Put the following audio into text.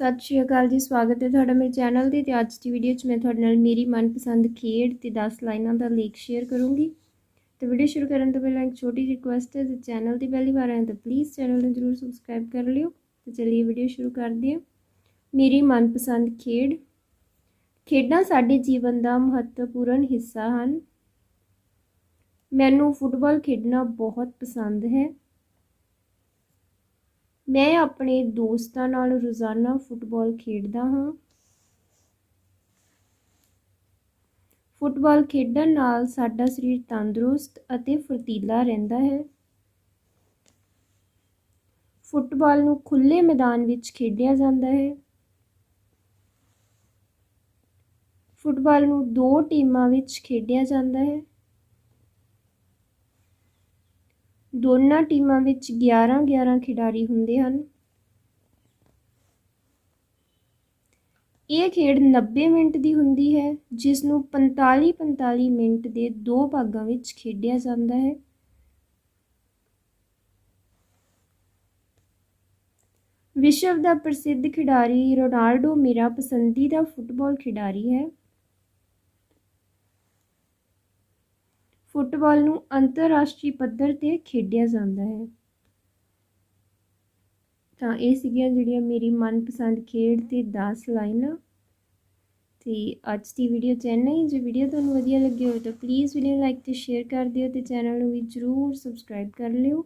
ਸਤਿ ਸ਼੍ਰੀ ਅਕਾਲ ਜੀ, ਸਵਾਗਤ ਹੈ ਤੁਹਾਡਾ ਮੇਰੇ ਚੈਨਲ ਤੇ ਤੇ ਅੱਜ ਦੀ ਵੀਡੀਓ 'ਚ ਮੈਂ ਤੁਹਾਡੇ ਨਾਲ ਮੇਰੀ ਮਨਪਸੰਦ ਖੇਡ ਤੇ 10 ਲਾਈਨਾਂ ਦਾ ਲੇਖ ਸ਼ੇਅਰ ਕਰੂੰਗੀ। ਤੇ ਵੀਡੀਓ ਸ਼ੁਰੂ ਕਰਨ ਤੋਂ ਪਹਿਲਾਂ ਇੱਕ ਛੋਟੀ ਜਿਹੀ ਰਿਕੁਐਸਟ ਹੈ, ਜੇ ਚੈਨਲ ਤੇ ਪਹਿਲੀ ਵਾਰ ਆਏ ਤਾਂ ਪਲੀਜ਼ ਚੈਨਲ ਨੂੰ ਜਰੂਰ ਸਬਸਕ੍ਰਾਈਬ ਕਰ ਲਿਓ। ਤੇ ਚਲਿਏ ਵੀਡੀਓ ਸ਼ੁਰੂ ਕਰਦੇ ਹਾਂ। ਮੇਰੀ ਮਨਪਸੰਦ ਖੇਡ। ਖੇਡਾਂ ਸਾਡੇ ਜੀਵਨ ਦਾ ਮਹੱਤਵਪੂਰਨ ਹਿੱਸਾ ਹਨ। ਮੈਨੂੰ ਫੁੱਟਬਾਲ ਖੇਡਣਾ ਬਹੁਤ ਪਸੰਦ ਹੈ। ਮੈਂ ਆਪਣੇ ਦੋਸਤਾਂ ਨਾਲ ਰੋਜ਼ਾਨਾ ਫੁੱਟਬਾਲ ਖੇਡਦਾ ਹਾਂ। ਫੁੱਟਬਾਲ ਖੇਡਣ ਨਾਲ ਸਾਡਾ ਸਰੀਰ ਤੰਦਰੁਸਤ ਅਤੇ ਫੁਰਤੀਲਾ ਰਹਿੰਦਾ ਹੈ। ਫੁੱਟਬਾਲ ਨੂੰ ਖੁੱਲੇ ਮੈਦਾਨ ਵਿੱਚ ਖੇਡਿਆ ਜਾਂਦਾ ਹੈ। ਫੁੱਟਬਾਲ ਨੂੰ ਦੋ ਟੀਮਾਂ ਵਿੱਚ ਖੇਡਿਆ ਜਾਂਦਾ ਹੈ। ਦੋਨਾਂ ਟੀਮਾਂ ਵਿੱਚ 11-11 ਖਿਡਾਰੀ ਹੁੰਦੇ ਹਨ। ਇਹ ਖੇਡ 90 ਮਿੰਟ ਦੀ ਹੁੰਦੀ ਹੈ ਜਿਸ ਨੂੰ 45-45 ਮਿੰਟ ਦੇ ਦੋ ਭਾਗਾਂ ਵਿੱਚ ਖੇਡਿਆ ਜਾਂਦਾ ਹੈ। ਵਿਸ਼ਵ ਦਾ ਪ੍ਰਸਿੱਧ ਖਿਡਾਰੀ ਰੋਨਾਲਡੋ ਮੇਰਾ ਪਸੰਦੀਦਾ ਫੁੱਟਬਾਲ ਖਿਡਾਰੀ ਹੈ। ਫੁੱਟਬਾਲ ਨੂੰ ਅੰਤਰਰਾਸ਼ਟਰੀ ਪੱਧਰ ਤੇ ਖੇਡਿਆ ਜਾਂਦਾ ਹੈ। ਤਾਂ ਇਹ ਸੀਗੀਆਂ ਜਿਹੜੀਆਂ ਮੇਰੀ ਮਨਪਸੰਦ ਖੇਡ ਤੇ 10 ਲਾਈਨਾਂ। ਤੇ ਅੱਜ ਦੀ ਵੀਡੀਓ ਚੈਨਲ ਹੀ। ਜੇ ਵੀਡੀਓ ਤੁਹਾਨੂੰ ਵਧੀਆ ਲੱਗੀ ਹੋਵੇ ਤਾਂ ਪਲੀਜ਼ ਵੀਡੀਓ ਲਾਈਕ ਤੇ ਸ਼ੇਅਰ ਕਰ ਦਿਓ ਤੇ ਚੈਨਲ ਨੂੰ ਵੀ ਜਰੂਰ ਸਬਸਕ੍ਰਾਈਬ ਕਰ ਲਿਓ।